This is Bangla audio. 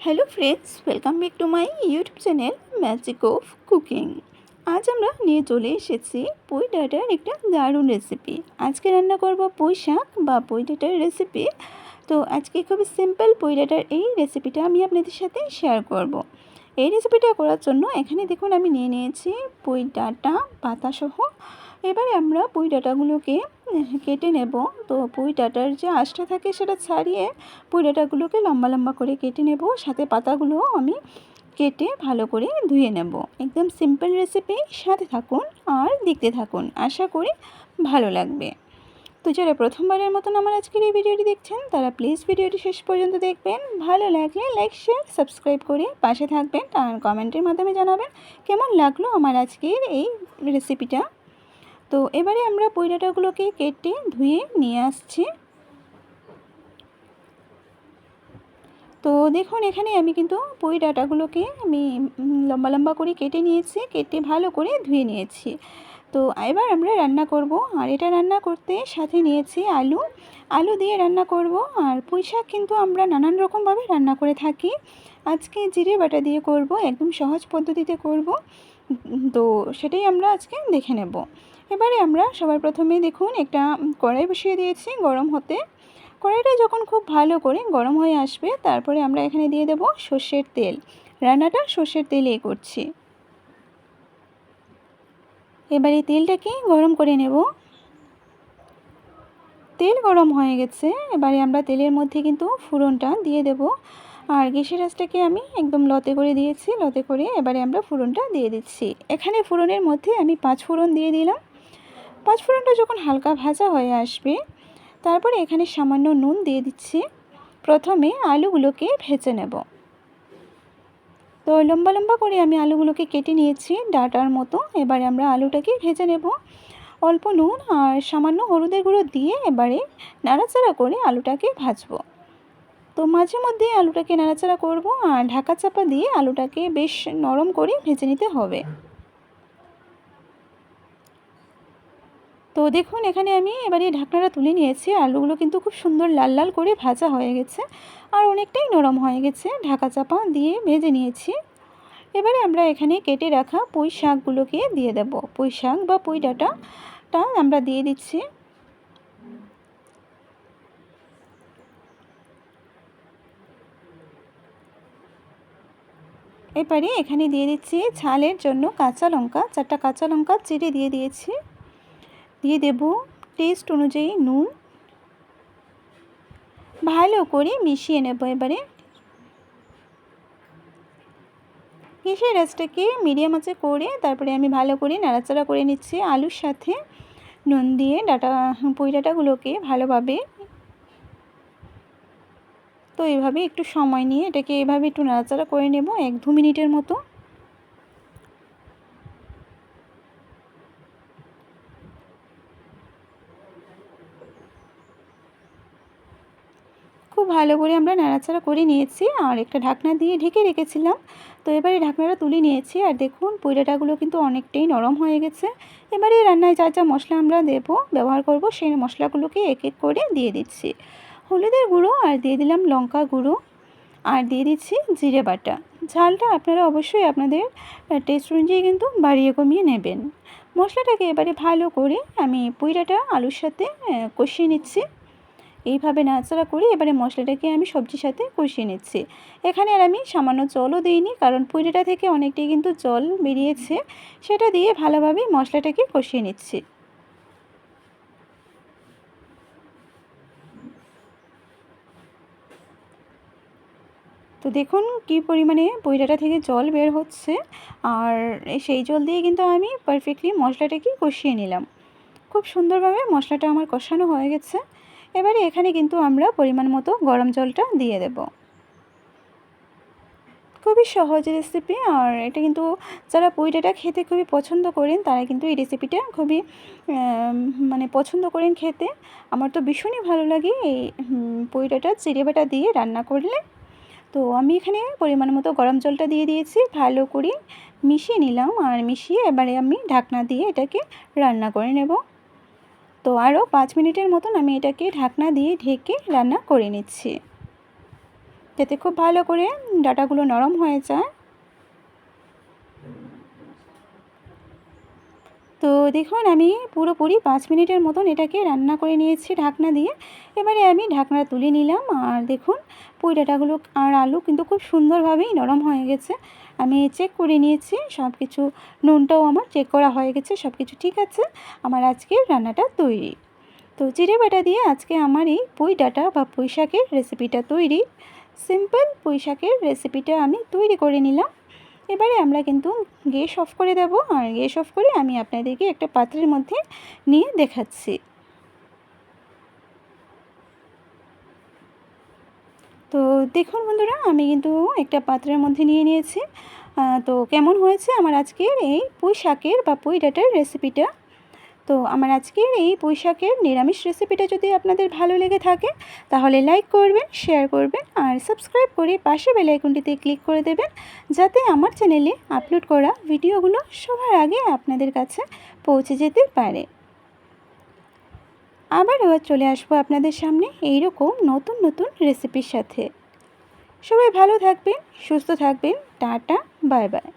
Hello friends welcome back to my YouTube channel magic of cooking আজ আমরা নিয়ে চলে এসেছি পুঁই ডাটার একটা দারুণ রেসিপি আজকে রান্না করব পুঁই শাক বা পুঁই ডাটার রেসিপি তো আজকে খুবই সিম্পল পুঁই ডাটার এই রেসিপিটা আমি আপনাদের সাথে শেয়ার করব। এই রেসিপিটা করার জন্য এখানে দেখুন আমি নিয়ে নিয়েছি পুঁই ডাটা, পাতাসহ এবারে আমরা পুঁই ডাটাগুলোকে কেটে নেব। তো পুঁই ডাটার যে আঁশটা থাকে সেটা ছাড়িয়ে পুঁই ডাটাগুলোকে লম্বা লম্বা করে কেটে নেব। সাথে পাতাগুলো আমি কেটে ভালো করে ধুয়ে নেব। একদম সিম্পল রেসিপি সাথে থাকুন আর দেখতে থাকুন। আশা করি ভালো লাগবে। তো যারা প্রথমবারের মতন আমার আজকের এই ভিডিওটি দেখছেন, তারা প্লিজ ভিডিওটি শেষ পর্যন্ত দেখবেন। ভালো লাগলে লাইক শেয়ার সাবস্ক্রাইব করে পাশে থাকবেন আর কমেন্টের মাধ্যমে জানাবেন কেমন লাগল আমার আজকের এই রেসিপিটা তো এবারে আমরা পৈরাটাগুলোকে কেটে ধুয়ে নিয়ে আসছি। তো দেখুন, এখানে আমি কিন্তু পুঁই ডাটাগুলোকে আমি লম্বা লম্বা করে কেটে নিয়েছি, কেটে ভালো করে ধুয়ে নিয়েছি। তো এবার আমরা রান্না করব, আর এটা রান্না করতে সাথে নিয়েছি আলু। আলু দিয়ে রান্না করব, আর পুঁই শাক কিন্তু আমরা নানান রকমভাবে রান্না করে থাকি। আজকে জিরে বাটা দিয়ে করব, একদম সহজ পদ্ধতিতে করব। তো সেটাই আমরা আজকে দেখে নেব। এবারে আমরা সবার প্রথমে দেখুন একটা কড়াই বসিয়ে দিয়েছি গরম হতে। কড়াইটা যখন খুব ভালো করে গরম হয়ে আসবে, তারপরে আমরা এখানে দিয়ে দেব সর্ষের তেল। রান্নাটা সর্ষের তেলে করছি। এবারে তেলটাকে গরম করে নেব। তেল গরম হয়ে গেছে, এবারে আমরা তেলের মধ্যে কিন্তু ফুরনটা দিয়ে দেব। আর গ্যাসের আঁচটাকে আমি একদম লতে করে দিয়েছি, লতে করে এবারে আমরা ফুরনটা দিয়ে দিচ্ছি। এখানে ফুরনের মধ্যে আমি পাঁচ ফুরন দিয়ে দিলাম। পাঁচফোড়নটা যখন হালকা ভাজা হয়ে আসবে, তারপরে এখানে সামান্য নুন দিয়ে দিচ্ছি। প্রথমে আলুগুলোকে ভেজে নেব। তো লম্বা লম্বা করে আমি আলুগুলোকে কেটে নিয়েছি ডাটার মতো। এবারে আমরা আলুটাকে ভেজে নেব। অল্প নুন আর সামান্য হলুদের গুঁড়ো দিয়ে এবারে নাড়াচাড়া করে আলুটাকে ভাজবো। তো মাঝে মধ্যে আলুটাকে নাড়াচাড়া করব আর ঢাকা চাপা দিয়ে আলুটাকে বেশ নরম করে ভেজে নিতে হবে। তো দেখুন, এখানে আমি এবারে ঢাকনাটা তুলে নিয়েছি। আলুগুলো কিন্তু খুব সুন্দর লাল লাল করে ভাজা হয়ে গেছে আর অনেকটাই নরম হয়ে গেছে। ঢাকা চাপা দিয়ে ভেজে নিয়েছি। এবারে আমরা এখানে কেটে রাখা পুঁই শাকগুলোকে দিয়ে দেব। পুঁই শাক বা পুঁই ডাঁটাটা আমরা দিয়ে দিচ্ছি। এবারে এখানে দিয়ে দিচ্ছি ঝালের জন্য কাঁচা লঙ্কা। চারটা কাঁচা লঙ্কা চিড়ে দিয়ে দিয়েছি। দিয়ে দেব। টেস্ট অনুযায়ী নুন। ভালো করে মিশিয়ে নেব এবারে। গ্যাসের রাসটাকে মিডিয়াম আঁচে করে তারপরে আমি ভালো করে নাড়াচাড়া করে নিচ্ছি আলুর সাথে। নুন দিয়ে ডাটা পুঁই ডাটাগুলোকে ভালোভাবে তো এভাবে একটু সময় নিয়ে এটাকে এভাবে একটু নাড়াচাড়া করে নেব এক দু মিনিটের মতো। খুব ভালো করে আমরা নাড়াচাড়া করে নিয়েছি আর একটা ঢাকনা দিয়ে ঢেকে রেখেছিলাম। তো এবারে ঢাকনাটা তুলে নিয়েছি আর দেখুন পৈরাটাগুলো কিন্তু অনেকটাই নরম হয়ে গেছে। এবারে রান্নায় যা যা মশলা আমরা দেব, ব্যবহার করব সেই মশলাগুলোকে এক এক করে দিয়ে দিচ্ছি। হলুদের গুঁড়ো আর দিয়ে দিলাম লঙ্কা গুঁড়ো আর দিয়ে দিচ্ছি জিরে বাটা। ঝালটা আপনারা অবশ্যই আপনাদের টেস্ট অনুযায়ী কিন্তু বাড়িয়ে কমিয়ে নেবেন। মশলাটাকে এবারে ভালো করে আমি পুইরাটা আলুর সাথে কষিয়ে নিচ্ছি। এইভাবে নাড়াচাড়া করে এবারে মশলাটাকে আমি সবজির সাথে কষিয়ে নিচ্ছি। এখানে আর আমি সামান্য জলও দিইনি, কারণ পুরিটা থেকে অনেকটাই কিন্তু জল বেরিয়েছে, সেটা দিয়ে ভালোভাবে মশলাটাকে কষিয়ে নিচ্ছি। তো দেখুন কি পরিমাণে পইরাটা থেকে জল বের হচ্ছে, আর সেই জল দিয়ে কিন্তু আমি পারফেক্টলি মশলাটাকে কষিয়ে নিলাম। খুব সুন্দরভাবে মশলাটা আমার কষানো হয়ে গেছে। এবারে এখানে কিন্তু আমরা পরিমাণ মতো গরম জলটা দিয়ে দেব। খুবই সহজ রেসিপি আর এটা কিন্তু যারা পুইটাটা খেতে খুবই পছন্দ করেন, তারা কিন্তু এই রেসিপিটা খুবই মানে পছন্দ করেন খেতে। আমার তো ভীষণই ভালো লাগে এই পুইটাটা চিড়ে বাটা দিয়ে রান্না করলে। তো আমি এখানে পরিমাণ মতো গরম জলটা দিয়ে দিয়েছি, ভালো করে মিশিয়ে নিলাম আর মিশিয়ে এবারে আমি ঢাকনা দিয়ে এটাকে রান্না করে নেব। তো আরও পাঁচ মিনিটের মতন আমি এটাকে ঢাকনা দিয়ে ঢেকে রান্না করে নিচ্ছি। যাতে খুব ভালো করে ডাটাগুলো নরম হয়ে যায়। তো দেখুন, আমি পুরোপুরি পাঁচ মিনিটের মতন এটাকে রান্না করে নিয়েছি ঢাকনা দিয়ে। এবারে আমি ঢাকনা তুলে নিলাম আর দেখুন পুঁই ডাঁটাগুলো আর আলু কিন্তু খুব সুন্দরভাবেই নরম হয়ে গেছে। আমি চেক করে নিয়েছি সব কিছু নুনটাও আমার চেক করা হয়ে গেছে সব কিছু ঠিক আছে, আমার আজকের রান্নাটা তৈরি। তো জিরে বাটা দিয়ে আজকে আমার এই পুঁই ডাঁটা বা পুঁই শাকের রেসিপিটা তৈরি। সিম্পল পুঁই শাকের রেসিপিটা আমি তৈরি করে নিলাম। এবারে আমরা কিন্তু গ্যাস অফ করে দেব। আর গ্যাস অফ করে আমি আপনাদেরকে একটা পাত্রের মধ্যে নিয়ে দেখাচ্ছি। তো দেখুন বন্ধুরা, আমি কিন্তু একটা পাত্রের মধ্যে নিয়ে নিয়েছি। তো কেমন হয়েছে? আমার আজকের এই পুঁই শাকের বা পুঁই ডাটার রেসিপিটা তো আমার আজকের এই বৈশাখের নিরামিষ রেসিপিটা যদি আপনাদের ভালো লেগে থাকে, তাহলে লাইক করবেন শেয়ার করবেন আর সাবস্ক্রাইব করে পাশে বেলাইকনটিতে ক্লিক করে দেবেন, যাতে আমার চ্যানেলে আপলোড করা ভিডিওগুলো সবার আগে আপনাদের কাছে পৌঁছে যেতে পারে। আবারও চলে আসব আপনাদের সামনে এইরকম নতুন নতুন রেসিপির সাথে। সবাই ভালো থাকবেন, সুস্থ থাকবেন, টাটা বাই বাই